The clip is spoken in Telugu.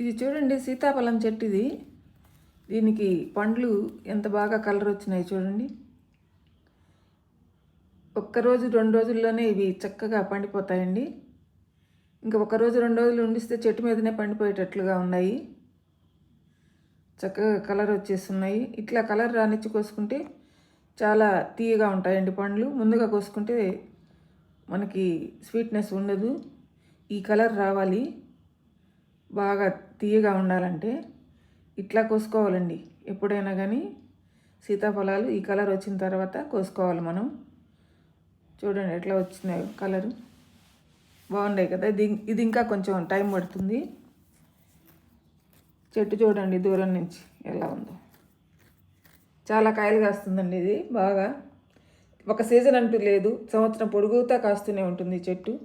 ఇది చూడండి సీతాఫలం చెట్టు ఇది దీనికి పండ్లు ఎంత బాగా కలర్ వచ్చినాయి చూడండి. ఒక్కరోజు రెండు రోజుల్లోనే ఇవి చక్కగా పండిపోతాయండి. ఇంకా ఒక రోజు రెండు రోజులు ఉండిస్తే చెట్టు మీదనే పండిపోయేటట్లుగా ఉన్నాయి. చక్కగా కలర్ వచ్చేస్తున్నాయి. ఇట్లా కలర్ రానిచ్చి కోసుకుంటే చాలా తీయగా ఉంటాయండి పండ్లు. ముందుగా కోసుకుంటే మనకి స్వీట్నెస్ ఉండదు. ఈ కలర్ రావాలి. బాగా తీయగా ఉండాలంటే ఇట్లా కోసుకోవాలండి. ఎప్పుడైనా కానీ సీతాఫలాలు ఈ కలర్ వచ్చిన తర్వాత కోసుకోవాలి మనం. చూడండి ఎట్లా వచ్చినాయి కలరు. బాగున్నాయి కదా? ఇది ఇది ఇంకా కొంచెం టైం పడుతుంది. చెట్టు చూడండి దూరం నుంచి ఎలా ఉందో. చాలా కాయలు కాస్తుందండి ఇది బాగా. ఒక సీజన్ అంటూ లేదు. సంవత్సరం పొడుగుతా కాస్తూనే ఉంటుంది చెట్టు.